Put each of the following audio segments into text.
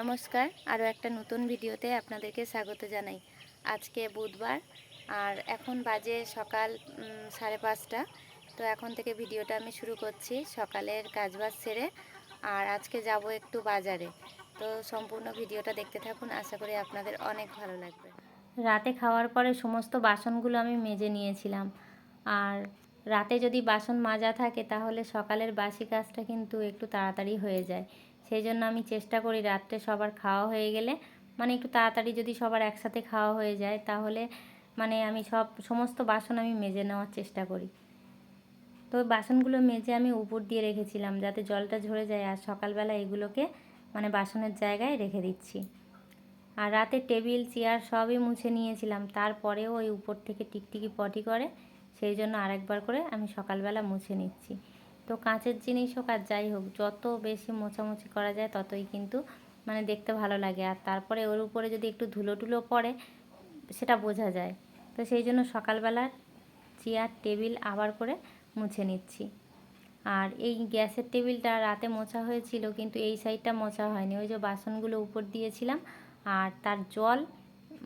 নমস্কার, আরও একটা নতুন ভিডিওতে আপনাদেরকে স্বাগত জানাই। আজকে বুধবার, আর এখন বাজে সকাল সাড়ে পাঁচটা। তো এখন থেকে ভিডিওটা আমি শুরু করছি সকালের কাজবাজ সেরে, আর আজকে যাব একটু বাজারে। তো সম্পূর্ণ ভিডিওটা দেখতে থাকুন, আশা করি আপনাদের অনেক ভালো লাগবে। রাতে খাওয়ার পরে সমস্ত বাসনগুলো আমি মেজে নিয়েছিলাম। আর রাতে যদি বাসন মাজা থাকে, তাহলে সকালের বাসি কাজটা কিন্তু একটু তাড়াতাড়ি হয়ে যায়। সেই জন্য আমি চেষ্টা করি রাত্রে সবার খাওয়া হয়ে গেলে। মানে একটু তাড়াতাড়ি যদি সবার একসাথে খাওয়া হয়ে যায়, তাহলে মানে আমি সব, সমস্ত বাসন আমি মেজে নেওয়ার চেষ্টা করি। তো বাসনগুলো মেজে আমি উপর দিয়ে রেখেছিলাম যাতে জলটা ঝরে যায়, আর সকালবেলা এগুলোকে মানে বাসনের জায়গায় রেখে দিচ্ছি। আর রাতে টেবিল, চেয়ার সবই মুছে নিয়েছিলাম, তারপরেও ওই উপর থেকে টিকটিকি পটি করে, সেই জন্য আরেকবার করে আমি সকালবেলা মুছে নিচ্ছি। তো কাঁচের জিনিস হোক আর যাই হোক, যত বেশি মোছামুছি করা যায় ততই কিন্তু মানে দেখতে ভালো লাগে। আর তারপরে ওর উপরে যদি একটু ধুলো টুলো পড়ে, সেটা বোঝা যায়। তো সেই জন্য সকালবেলা চেয়ার, টেবিল আবার করে মুছে নিচ্ছি। আর এই গ্যাসের টেবিলটা রাতে মোছা হয়েছিল, কিন্তু এই সাইডটা মোছা হয়নি। ওই যে বাসনগুলো উপর দিয়েছিলাম, আর তার জল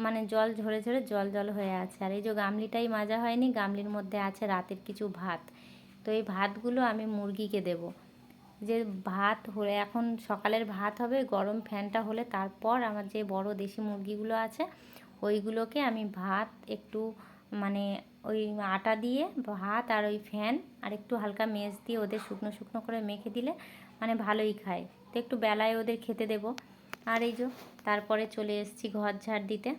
মানে জল ঝরে ঝরে জল জল হয়ে আছে। আর এই যে গামলিটাই মাজা হয়নি, গামলির মধ্যে আছে রাতের কিছু ভাত। তো এই ভাতগুলো আমি মুরগিকে দেব। যে ভাত হলে এখন সকালের ভাত হবে, গরম ফ্যানটা হলে তারপর আমার যে বড় দেশি মুরগিগুলো আছে, ওইগুলোকে আমি ভাত একটু মানে ওই আটা দিয়ে ভাত আর ওই ফ্যান আর একটু হালকা মেজ দিয়ে ওদের শুকনো শুকনো করে মেখে দিলে মানে ভালোই খায়। তো একটু বেলায় ওদের খেতে দেব। আর এই যে তারপরে চলে এসেছি ঘর ঝাড় দিতে।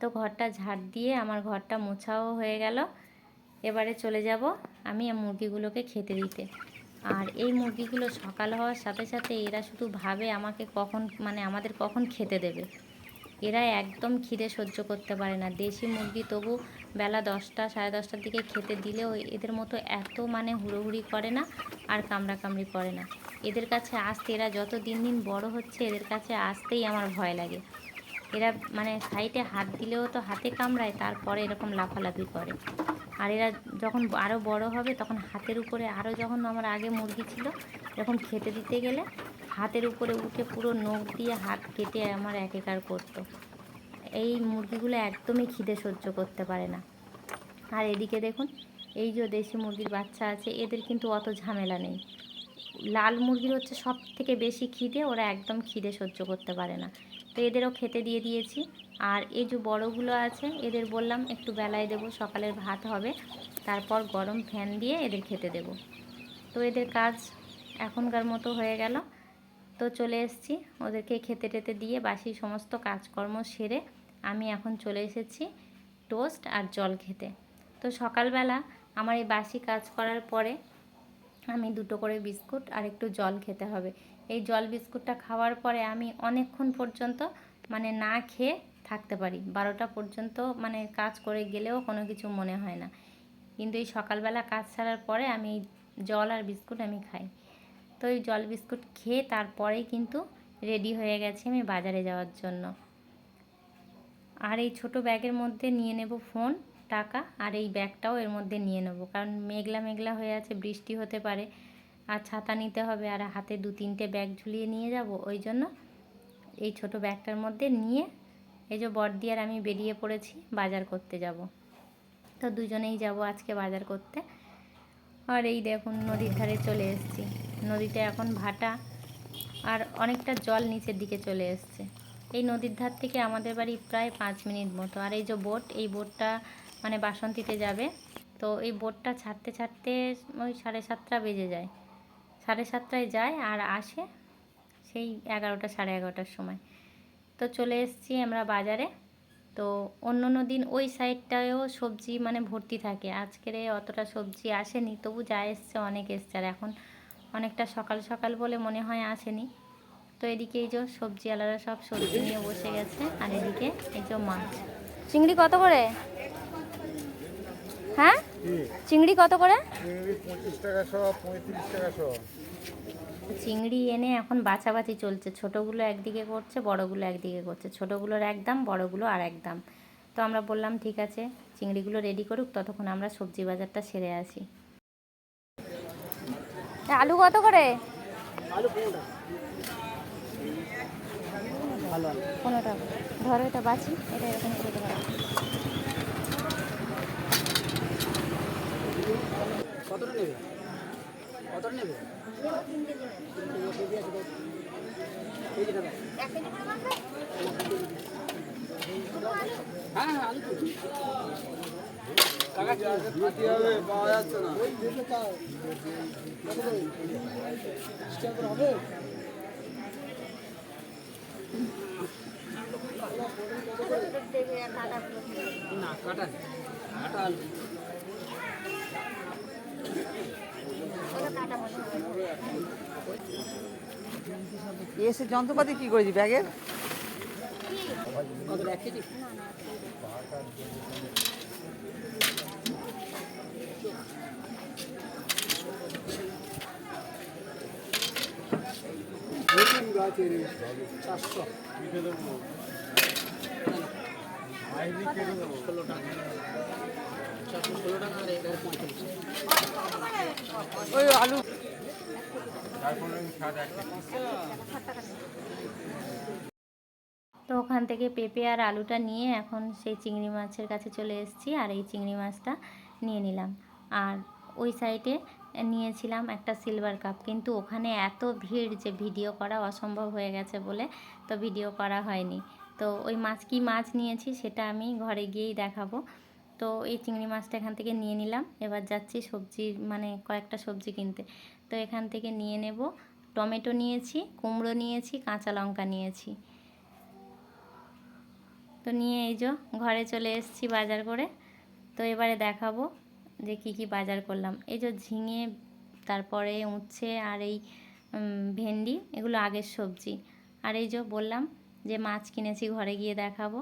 তো ঘরটা ঝাড় দিয়ে আমার ঘরটা মোছাও হয়ে গেল। এবারে চলে যাব আমি মুরগিগুলোকে খেতে দিতে। আর এই মুরগিগুলো সকাল হওয়ার সাথে সাথে এরা শুধু ভাবে আমাকে কখন মানে আমাদের কখন খেতে দেবে। এরা একদম খিদে সহ্য করতে পারে না। দেশি মুরগি তবু বেলা দশটা, সাড়ে দশটার দিকে খেতে দিলেও এদের মতো এত মানে হুড়োহুড়ি করে না আর কামড়া কামড়ি করে না। এদের কাছে আসতে, এরা যত দিন দিন বড় হচ্ছে, এদের কাছে আসতেই আমার ভয় লাগে। এরা মানে সাইডে হাত দিলেও তো হাতে কামড়ায়, তারপরে এরকম লাফালাফি করে। আর এরা যখন আরও বড় হবে, তখন হাতের উপরে আরও যখন আমার আগে মুরগি ছিল এরকম খেতে দিতে গেলে হাতের উপরে উঠে পুরো নখ দিয়ে হাত কেটে আমার একেকার করতো। এই মুরগিগুলো একদমই খিদে সহ্য করতে পারে না। আর এদিকে দেখুন, এই যে দেশি মুরগির বাচ্চা আছে, এদের কিন্তু অত ঝামেলা নেই। লাল মুরগির হচ্ছে সব থেকে বেশি খিদে, ওরা একদম খিদে সহ্য করতে পারে না। তো এদেরও খেতে দিয়ে দিয়েছি। আর এই যে বড়গুলো আছে, এদের বললাম একটু বেলায় দেবো, সকালের ভাত হবে। তারপর গরম ফ্যান দিয়ে এদের খেতে দেব। তো এদের কাজ এখনকার মতো হয়ে গেল। তো চলে এসেছি ওদেরকে খেতে টেতে দিয়ে বাসি সমস্ত কাজকর্ম সেরে আমি এখন চলে এসেছি টোস্ট আর জল খেতে। তো সকালবেলা আমার এই বাসি কাজ করার পরে আমি দুটো করে বিস্কুট আর একটু জল খেতে হবে। এই জল বিস্কুটটা খাওয়ার পরে আমি অনেকক্ষণ পর্যন্ত মানে না খেয়ে থাকতে পারি। বারোটা পর্যন্ত মানে কাজ করে গেলেও কোনো কিছু মনে হয় না। কিন্তু এই সকালবেলা কাজ ছাড়ার পরে আমি জল আর বিস্কুট আমি খাই। তো এই জল বিস্কুট খেয়ে তারপরেই কিন্তু রেডি হয়ে গেছি আমি বাজারে যাওয়ার জন্য। আর এই ছোট ব্যাগের মধ্যে নিয়ে নেব ফোন, টাকা আর এই ব্যাগটাও এর মধ্যে নিয়ে নেব। কারণ মেঘলা মেঘলা হয়ে আছে, বৃষ্টি হতে পারে। আর ছাতা নিতে হবে আর হাতে দু তিনটে ব্যাগ ঝুলিয়ে নিয়ে যাব। ওই জন্য এই ছোট ব্যাগটার মধ্যে নিয়ে এই যে বর্দি আর আমি বেরিয়ে পড়েছি বাজার করতে যাব। তো দুজনেই যাব আজকে বাজার করতে। আর এই দেখুন নদীর ধারে চলে এসেছি। নদীতে এখন ভাটা আর অনেকটা জল নিচের দিকে চলে এসছে। এই নদীর ধার থেকে আমাদের বাড়ি প্রায় পাঁচ মিনিট মতো। আর এই যে বোট, এই বোটটা মানে বাসন্তীতে যাবে। তো এই বোটটা ছাড়তে ছাড়তে ওই সাড়ে সাতটা বেজে যায়। সাড়ে সাতটায় যায় আর আসে সেই এগারোটা, সাড়ে এগারোটার সময়। তো চলে এসেছি আমরা বাজারে। তো অন্য অন্য দিন ওই সাইডটায়ও সবজি মানে ভর্তি থাকে। আজকের অতটা সবজি আসেনি, তবু যা এসছে অনেক এসছে আর এখন অনেকটা সকাল সকাল বলে মনে হয় আসেনি। তো এদিকে এই যে সবজিওয়ালারা সব সবজি নিয়ে বসে গেছে আর এদিকে এই যে মাছ। চিংড়ি কত করে? হ্যাঁ? চিংড়ি কত করে? চিংড়ি এনে এখন বাছাবাছি চলছে। ছোটোগুলো একদিকে করছে, বড়গুলো একদিকে করছে। ছোটোগুলোর এক দাম, বড়গুলো আর এক দাম। তো আমরা বললাম, ঠিক আছে, চিংড়িগুলো রেডি করুক, ততক্ষণ আমরা সবজি বাজারটা সেরে আসি। আলু কত করে? ধরো এটা বাছি, এটা এরকম করে দেবো কতটা নেবে কতটা নেবে এই যেটা দাও। হ্যাঁ হ্যাঁ আলু তো। টাকা কি হবে? পাওয়া যাচ্ছে না না কাটা কাটা আলু এসে যন্ত্রপাতি কি করেছি ব্যাগের তো ওখান থেকে পেঁপে আর আলুটা নিয়ে এখন সেই চিংড়ি মাছের কাছে চলে এসেছি আর এই চিংড়ি মাছটা নিয়ে নিলাম। আর ওই সাইডে নিয়েছিলাম একটা সিলভার কাপ কিন্তু ওখানে এত ভিড় যে ভিডিও করা অসম্ভব হয়ে গেছে বলে তো ভিডিও করা হয়নি। তো ওই মাছ কি মাছ নিয়েছি সেটা আমি ঘরে গিয়েই দেখাবো। তো এই চিংড়ি মাছটা এখান থেকে নিয়ে নিলাম। এবার যাচ্ছি সবজি মানে কয়েকটা সবজি কিনতে। তো এখান থেকে নিয়ে নেব টমেটো নিয়েছি, কুমড়ো নিয়েছি, কাঁচা লঙ্কা নিয়েছি। তো নিয়ে এই যে ঘরে চলে এসেছি বাজার করে। তো এবারে দেখাবো যে কি কি বাজার করলাম। এই যে ঝিঙে, তারপরে উচ্ছে আর এই ভেন্ডি, এগুলো আগের সবজি। আর এই যে বললাম যে মাছ কিনেছি, ঘরে গিয়ে দেখাবো।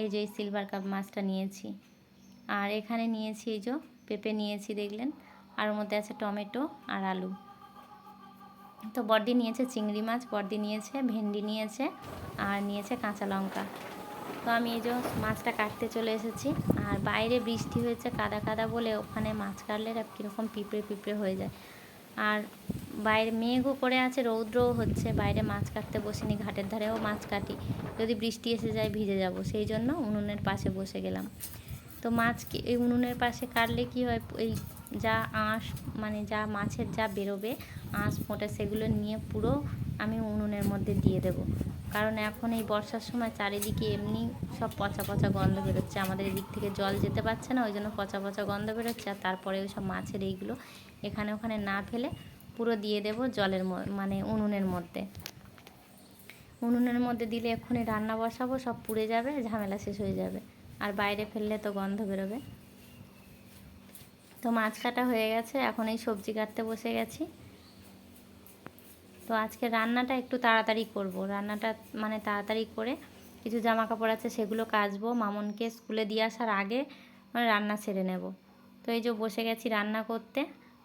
এই যে এই সিলভার কাপ মাছটা নিয়েছি। আর এখানে নিয়েছি এই যে পেঁপে নিয়েছি, দেখলেন। আর ওর মধ্যে আছে টমেটো আর আলু। তো বড়দি নিয়েছে চিংড়ি মাছ, বড়দি নিয়েছে, ভেন্ডি নিয়েছে, আর নিয়েছে কাঁচা লঙ্কা। তো আমি এই যে মাছটা কাটতে চলে এসেছি। আর বাইরে বৃষ্টি হয়েছে কাদা কাদা বলে ওখানে মাছ কাটলে এরা কীরকম পিঁপড়ে পিঁপড়ে হয়ে যায়। আর বাইরে মেঘও করে আছে, রৌদ্রও হচ্ছে, বাইরে মাছ কাটতে বসিনি, ঘাটের ধারেও মাছ কাটি। যদি বৃষ্টি এসে যায় ভিজে যাব, সেই জন্য উনুনের পাশে বসে গেলাম। তো মাছ এই উনুনের পাশে কাটলে কি হয়, এই যা আঁশ মানে যা মাছের যা বেরোবে, আঁশ, ফোঁটে, সেগুলো নিয়ে পুরো আমি উনুনের মধ্যে দিয়ে দেব। কারণ এখন এই বর্ষার সময় চারিদিকে এমনি সব পচা পচা গন্ধ বেরোচ্ছে। আমাদের এদিক থেকে জল যেতে পারছে না, ওই জন্য পচা পচা গন্ধ বেরোচ্ছে। আর তারপরে ওই সব মাছের এইগুলো এখানে ওখানে না ফেলে পুরো দিয়ে দেব জলের মানে উনুনের মধ্যে। উনুনের মধ্যে দিলে এক্ষুনি রান্না বসাবো, সব পুড়ে যাবে, ঝামেলা শেষ হয়ে যাবে। আর বাইরে ফেললে তো গন্ধ বেরোবে। তো মাছ কাটা হয়ে গেছে, এখন এই সবজি কাটতে বসে গেছি। তো আজকে রান্নাটা একটু তাড়াতাড়ি করব। রান্নাটা মানে তাড়াতাড়ি করে কিছু জামা কাপড় আছে সেগুলো কাচবো। মামনকে স্কুলে দিয়ে আসার আগে মানে রান্না সেরে নেব। তো এই যে বসে গেছি রান্না করতে।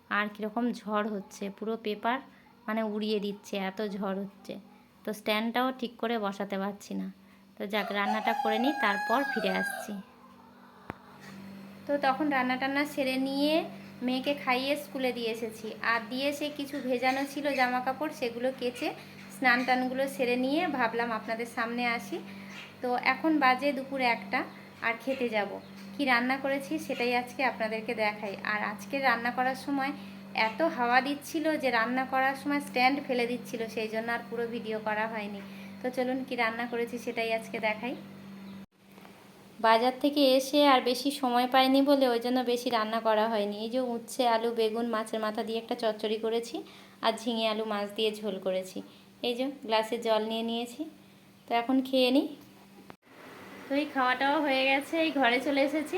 আর কীরকম ঝড় হচ্ছে, পুরো পেপার মানে উড়িয়ে দিচ্ছে, এত ঝড় হচ্ছে। তো স্ট্যান্ডটাও ঠিক করে বসাতে পারছি না। তো যাক, রান্নাটা করে নিই, তারপর ফিরে আসছি। তো তখন রান্না টান্না সেরে নিয়ে মেয়েকে খাইয়ে স্কুলে দিয়ে এসেছি। আর দিয়ে সে কিছু ভেজানো ছিল জামা কাপড় সেগুলো কেচে স্নান টানগুলো সেরে নিয়ে ভাবলাম আপনাদের সামনে আসি। তো এখন বাজে দুপুর একটা, আর খেতে যাব। কি রান্না করেছি সেটাই আজকে আপনাদেরকে দেখাই। আর আজকে রান্না করার সময় এত হাওয়া দিচ্ছিল যে রান্না করার সময় স্ট্যান্ড ফেলে দিচ্ছিল, সেই জন্য আর পুরো ভিডিও করা হয়নি। তো চলুন কি রান্না করেছি সেটাই আজকে দেখাই। বাজার থেকে এসে আর বেশি সময় পাইনি বলে ওই জন্য বেশি রান্না করা হয়নি। এই যে উচ্ছে, আলু, বেগুন, মাছের মাথা দিয়ে একটা চচ্চড়ি করেছি আর ঝিঙে আলু, মাছ দিয়ে ঝোল করেছি। এই যে গ্লাসে জল নিয়ে নিয়েছি। তো এখন খেয়ে নিই। তো এই খাওয়াটাও হয়ে গেছে, এই ঘরে চলে এসেছি।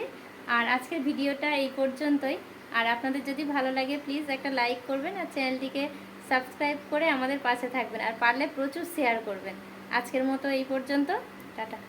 আর আজকের ভিডিওটা এই পর্যন্তই। আর আপনাদের যদি ভালো লাগে প্লিজ একটা লাইক করবেন আর চ্যানেলটিকে সাবস্ক্রাইব করে আমাদের পাশে থাকবেন। আর পারলে প্রচুর শেয়ার করবেন। আজকের মতো এই পর্যন্ত। টাটা।